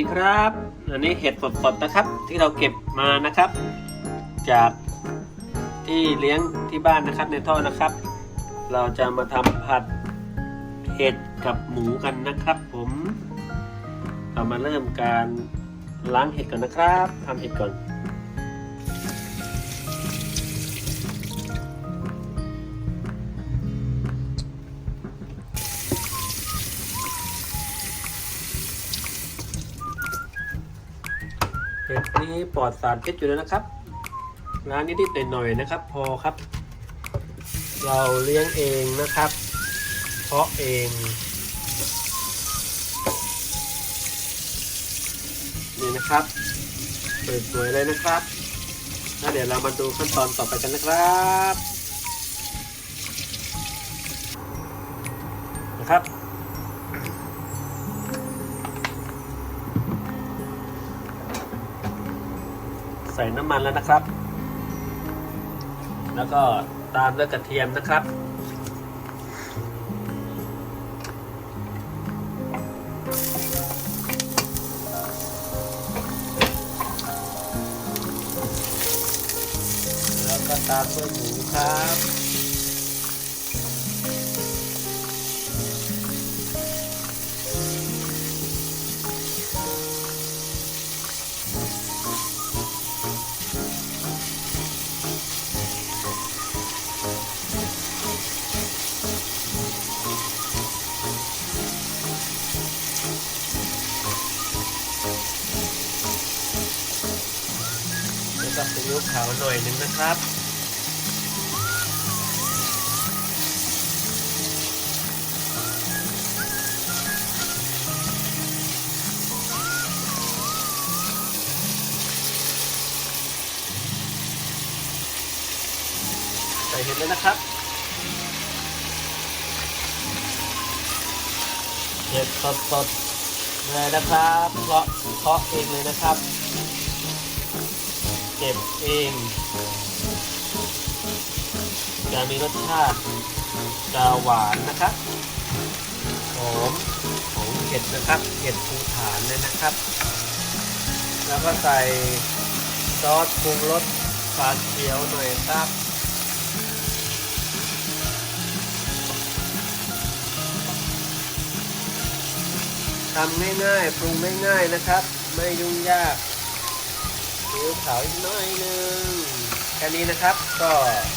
วัสดีครับ อันนี้เห็ดสดๆนะครับ ที่เราเก็บมานะครับ จากที่เลี้ยงที่บ้านนะครับในท่อนะครับ เราจะมาทำผัดเห็ดกับหมูกันนะครับ ผมเรามาเริ่มการล้างเห็ดก่อนนะครับทำเห็ดก่อน เห็ดนี้ปลอดสารพิษอยู่แล้วนะครับร้านนิดๆหน่อยๆนะครับ พอครับ เราเลี้ยงเองนะครับ เพาะเองนี่นะครับสวยๆเลยนะครับแล้วเดี๋ยวเรามาดูขั้นตอนต่อไปกันนะครับนะครับ ส่น้ำมันแล้วนะครับ แล้วก็ตามด้วยกระเทียมนะครับ แล้วก็ตามด้วยหมูครับ วก็ซีอิ๊วขาวหน่อยหนึ่งนะครับใส่เห็ดเลยนะครับเห็ดสดๆเลยนะครับ เพาะเพาะเองเลยนะครับ เก็บเองจะมีรสชาติจะหวานนะครับหอมของเห็ดนะครับเห็ดภูฐานเลยนะครับ แล้วก็ใส่ซอสปรุงรสฝาเขียวหน่อยครับทำง่ายๆ ปรุงง่ายๆนะครับ ไม่ยุ่งยาก ซีอิ๊วขาวอีกน้อยหนึ่งแค่นี้นะครับก็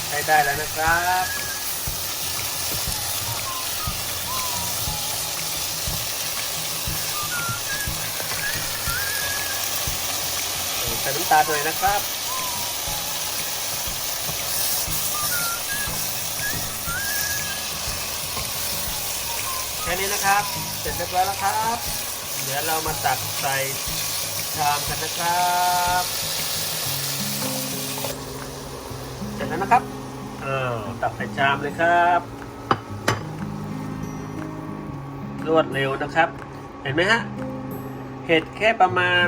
ใช้ได้แล้วนะครับใส่น้ำตาลหน่อยนะครับแค่นี้นะครับ เสร็จเรียบร้อยแล้วครับ เดี๋ยวเรามาตักใส่ ชามกันนะครับเสร็จแล้วนะครับเออตักใส่ชามเลยครับ รวดเร็วนะครับ เห็นไหมฮะ เห็ดแค่ประมาณ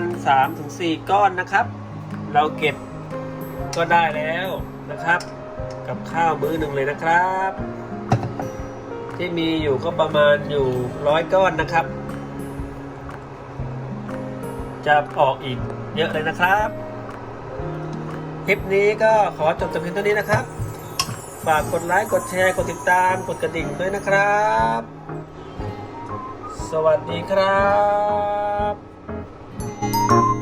3-4 ก้อนนะครับ เราเก็บก็ได้แล้วนะครับ กับข้าวมื้อหนึ่งเลยนะครับ ที่มีอยู่ก็ประมาณอยู่ร้อยก้อนนะครับ จะออกอีกเยอะเลยนะครับ คลิปนี้ก็ขอจบจบเพียงเท่านี้นะครับ ฝากกดไลค์ กดแชร์ กดติดตาม กดกระดิ่งด้วยนะครับ สวัสดีครับ